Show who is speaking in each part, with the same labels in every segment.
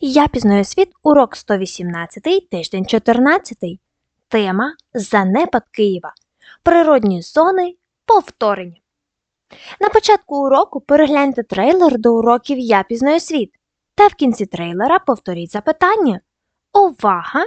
Speaker 1: Я пізнаю світ, урок 118, тиждень 14. Тема Занепад Києва. Природні зони повторення. На початку уроку перегляньте трейлер до уроків Я пізнаю світ. Та в кінці трейлера повторіть запитання. Увага!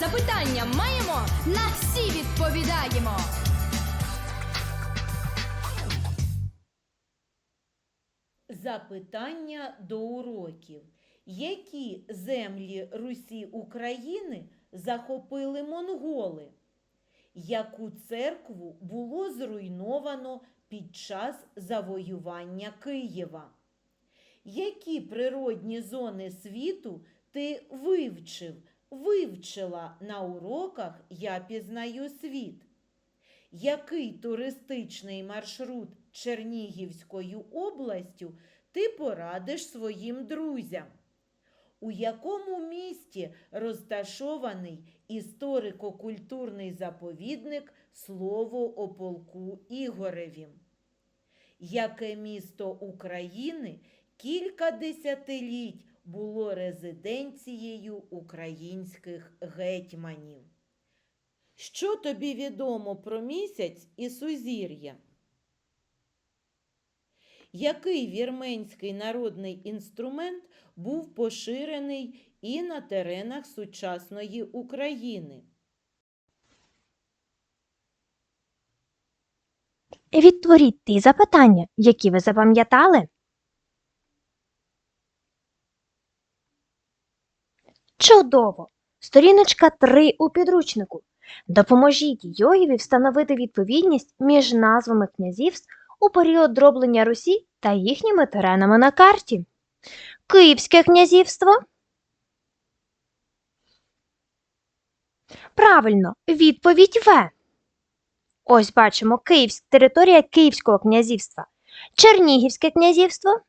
Speaker 2: Запитання маємо, на всі відповідаємо.
Speaker 3: Запитання до уроків. Які землі Русі України захопили монголи? Яку церкву було зруйновано під час завоювання Києва? Які природні зони світу ти вивчив, вивчила на уроках Я пізнаю світ? Який туристичний маршрут Чернігівською областю ти порадиш своїм друзям? У якому місті розташований історико-культурний заповідник Слово о полку Ігореві? Яке місто України кілька десятиліть було резиденцією українських гетьманів? Що тобі відомо про місяць і сузір'я? Який вірменський народний інструмент був поширений і на теренах сучасної України?
Speaker 1: Відтворіть ті запитання, які ви запам'ятали. Чудово! Сторіночка 3 у підручнику. Допоможіть Йоєві встановити відповідність між назвами князівств у період дроблення Русі та їхніми теренами на карті. Київське князівство. Правильно, відповідь В. Ось бачимо Київськ, територія Київського князівства. Чернігівське князівство.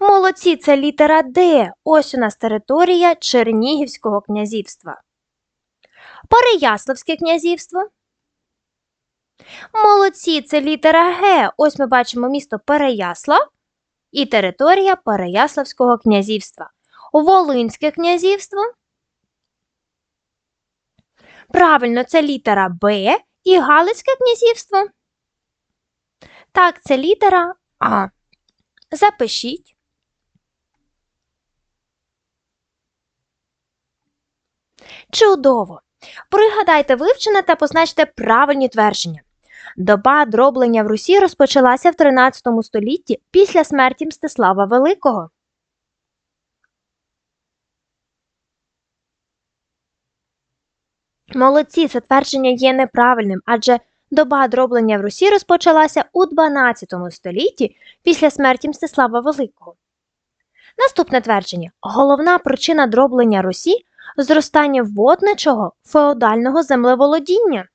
Speaker 1: Молодці, це літера Д. Ось у нас територія Чернігівського князівства. Переяславське князівство. Молодці, це літера Г. Ось ми бачимо місто Переяслав і територія Переяславського князівства. Волинське князівство. Правильно, це літера Б і Галицьке князівство. Так, це літера А. Запишіть. Чудово! Пригадайте вивчене та позначте правильні твердження. Доба дроблення в Русі розпочалася в 13 столітті після смерті Мстислава Великого. Молодці, це твердження є неправильним, адже доба дроблення в Русі розпочалася у 12 столітті після смерті Мстислава Великого. Наступне твердження: головна причина дроблення Русі зростання водничого феодального землеволодіння.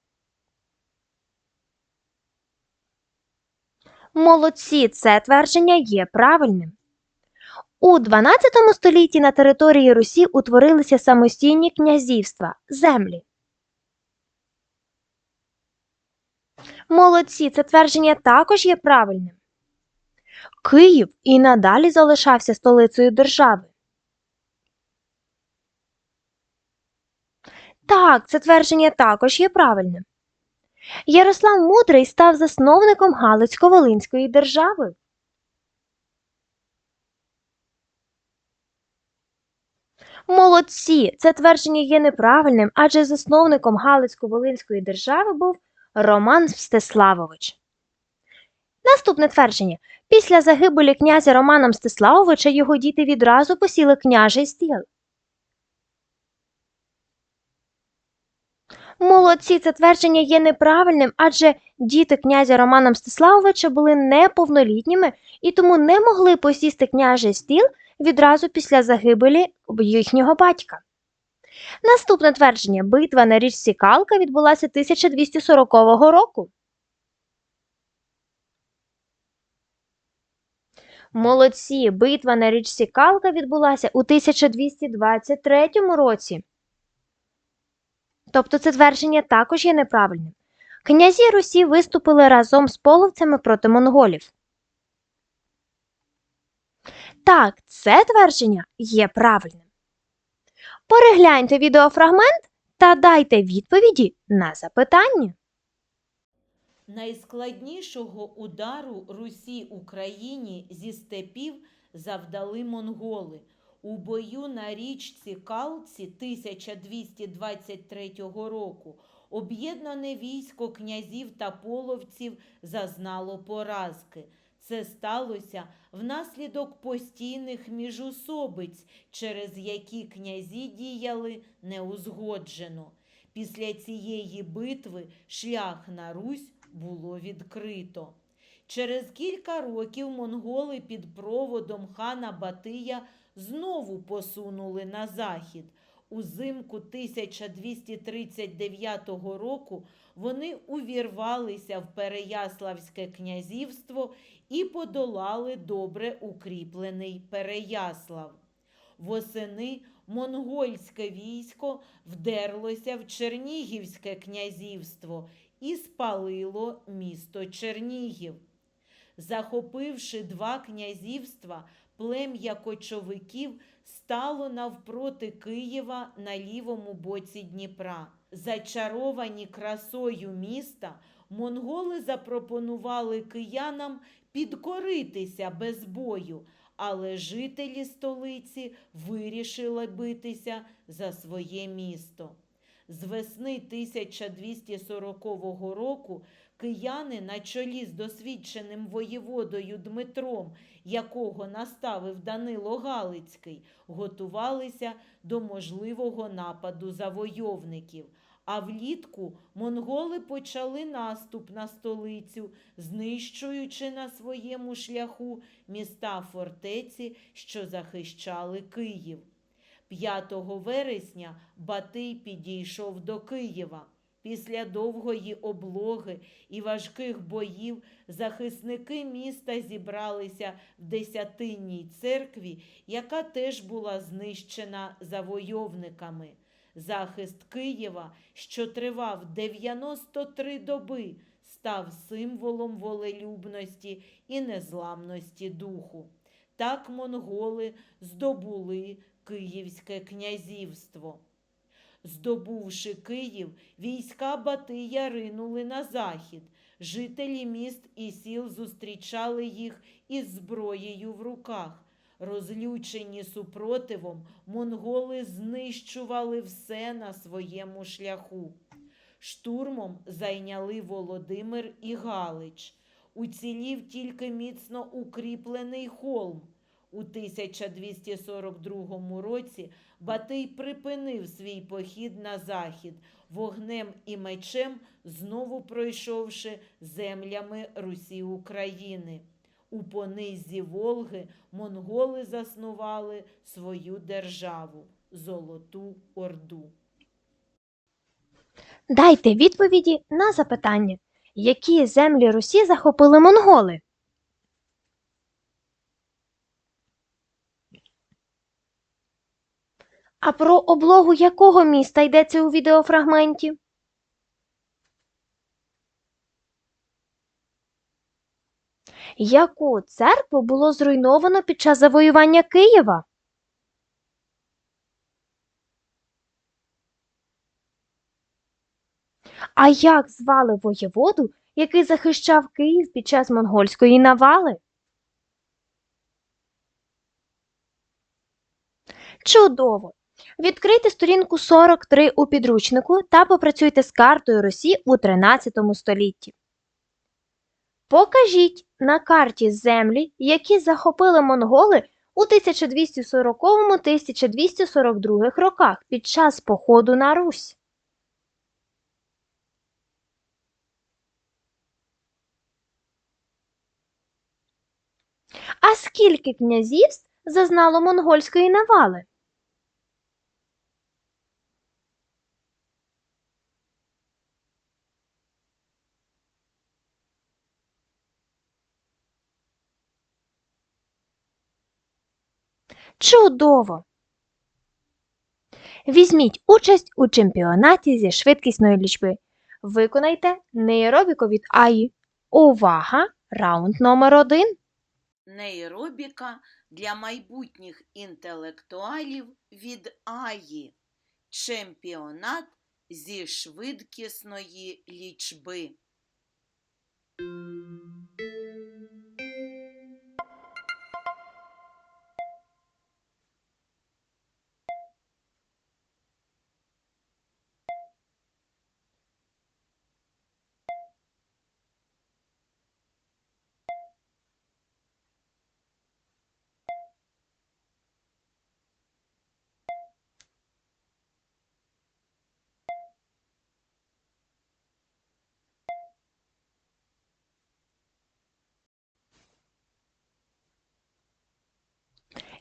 Speaker 1: Молодці, це твердження є правильним. У 12 столітті на території Русі утворилися самостійні князівства землі. Молодці, це твердження також є правильним. Київ і надалі залишався столицею держави. Так, це твердження також є правильним. Ярослав Мудрий став засновником Галицько-Волинської держави. Молодці! Це твердження є неправильним, адже засновником Галицько-Волинської держави був Роман Мстиславович. Наступне твердження. Після загибелі князя Романа Мстиславовича його діти відразу посіли княжий стіл. Молодці, це твердження є неправильним, адже діти князя Романа Мстиславовича були неповнолітніми і тому не могли посісти княжий стіл відразу після загибелі їхнього батька. Наступне твердження. Битва на річці Калка відбулася 1240 року. Молодці, битва на річці Калка відбулася у 1223 році. Тобто це твердження також є неправильним. Князі Русі виступили разом з половцями проти монголів. Так, це твердження є правильним. Перегляньте відеофрагмент та дайте відповіді на запитання.
Speaker 3: Найскладнішого удару Русі Україні зі степів завдали монголи. У бою на річці Калці 1223 року об'єднане військо князів та половців зазнало поразки. Це сталося внаслідок постійних міжусобиць, через які князі діяли неузгоджено. Після цієї битви шлях на Русь було відкрито. Через кілька років монголи під проводом хана Батия знову посунули на захід. Узимку 1239 року вони увірвалися в Переяславське князівство і подолали добре укріплений Переяслав. Восени монгольське військо вдерлося в Чернігівське князівство і спалило місто Чернігів. Захопивши два князівства, плем'я кочовиків стало навпроти Києва на лівому боці Дніпра. Зачаровані красою міста, монголи запропонували киянам підкоритися без бою, але жителі столиці вирішили битися за своє місто. З весни 1240 року кияни на чолі з досвідченим воєводою Дмитром, якого наставив Данило Галицький, готувалися до можливого нападу завойовників. А влітку монголи почали наступ на столицю, знищуючи на своєму шляху міста фортеці, що захищали Київ. 5 вересня Батий підійшов до Києва. Після довгої облоги і важких боїв захисники міста зібралися в Десятинній церкві, яка теж була знищена завойовниками. Захист Києва, що тривав 93 доби, став символом волелюбності і незламності духу. Так монголи здобули Київське князівство. Здобувши Київ, війська Батия ринули на захід. Жителі міст і сіл зустрічали їх із зброєю в руках. Розлючені супротивом, монголи знищували все на своєму шляху. Штурмом зайняли Володимир і Галич. Уцілів тільки міцно укріплений холм. У 1242 році Батий припинив свій похід на захід, вогнем і мечем знову пройшовши землями Русі України. У понизі Волги монголи заснували свою державу Золоту Орду.
Speaker 1: Дайте відповіді на запитання, які землі Русі захопили монголи. А про облогу якого міста йдеться у відеофрагменті? Яку церкву було зруйновано під час завоювання Києва? А як звали воєводу, який захищав Київ під час монгольської навали? Чудово! Відкрийте сторінку 43 у підручнику та попрацюйте з картою Росії у 13 столітті. Покажіть, на карті землі, які захопили монголи у 1240-1242 роках під час походу на Русь. А скільки князівств зазнало монгольської навали? Чудово! Візьміть участь у чемпіонаті зі швидкісної лічби. Виконайте нейробіку від АІ. Увага! Раунд номер один.
Speaker 3: Нейробіка для майбутніх інтелектуалів від Аї. Чемпіонат зі швидкісної лічби.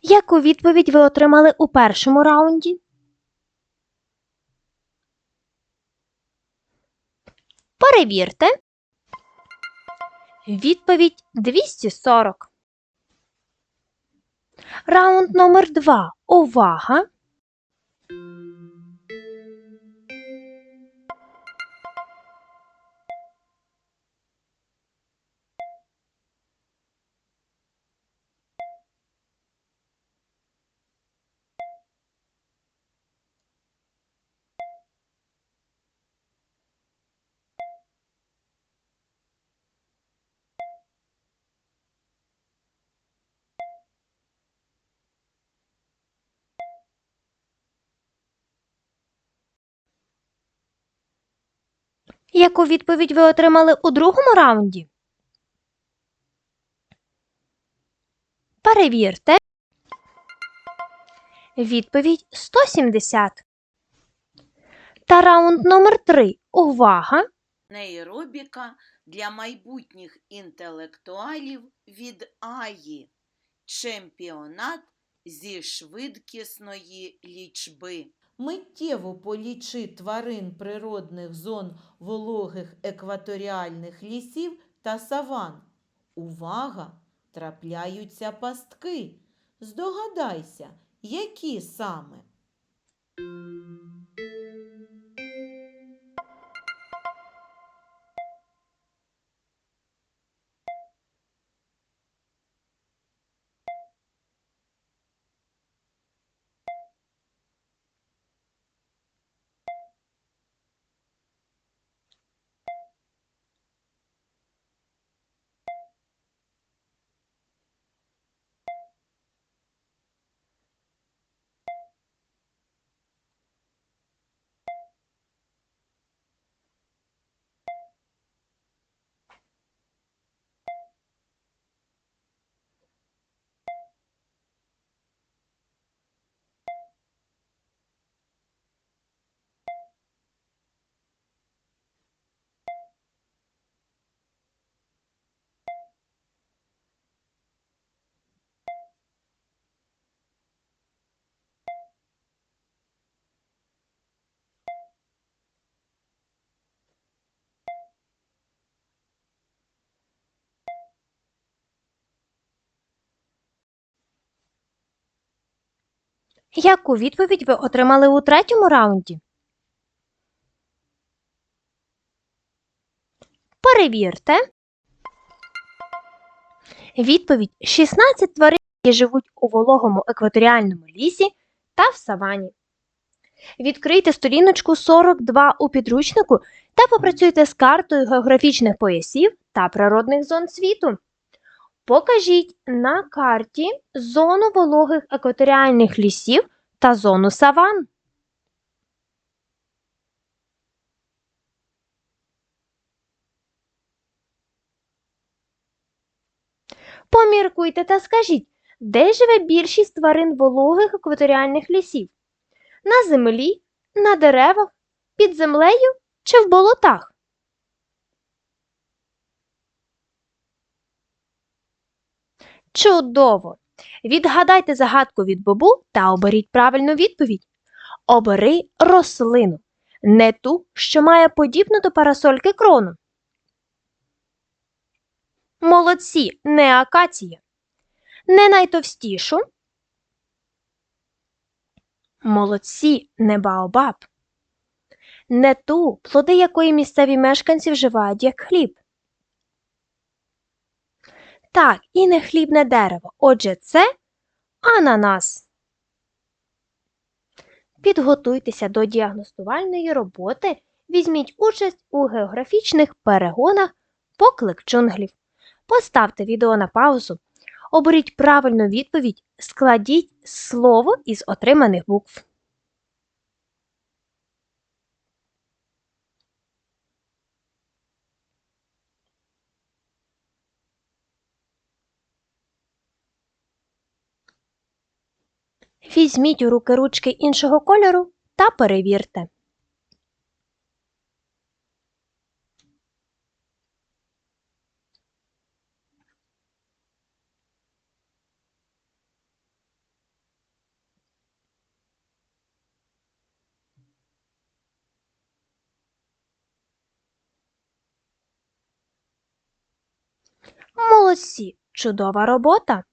Speaker 1: Яку відповідь ви отримали у першому раунді? Перевірте. Відповідь 240. Раунд номер 2. Увага! Яку відповідь ви отримали у другому раунді? Перевірте. Відповідь 170. Та раунд номер 3. Увага!
Speaker 3: Нейробіка для майбутніх інтелектуалів від Аї. Чемпіонат зі швидкісної лічби. Миттєво полічи тварин природних зон вологих екваторіальних лісів та саван. Увага! Трапляються пастки. Здогадайся, які саме?
Speaker 1: Яку відповідь ви отримали у третьому раунді? Перевірте. Відповідь 16 тварин, які живуть у вологому екваторіальному лісі та в савані. Відкрийте сторіночку 42 у підручнику та попрацюйте з картою географічних поясів та природних зон світу. Покажіть на карті зону вологих екваторіальних лісів та зону саван. Поміркуйте та скажіть, де живе більшість тварин вологих екваторіальних лісів? На землі, на деревах, під землею чи в болотах? Чудово! Відгадайте загадку від Бобу та оберіть правильну відповідь. Обери рослину, не ту, що має подібну до парасольки крону. Молодці, не акація. Не найтовстішу. Молодці, не баобаб. Не ту, плоди якої місцеві мешканці вживають як хліб. Так, і не хлібне дерево. Отже, це ананас. Підготуйтеся до діагностувальної роботи, візьміть участь у географічних перегонах поклик джунглів. Поставте відео на паузу, оберіть правильну відповідь, складіть слово із отриманих букв. Візьміть у руки ручки іншого кольору та перевірте. Молодці! Чудова робота!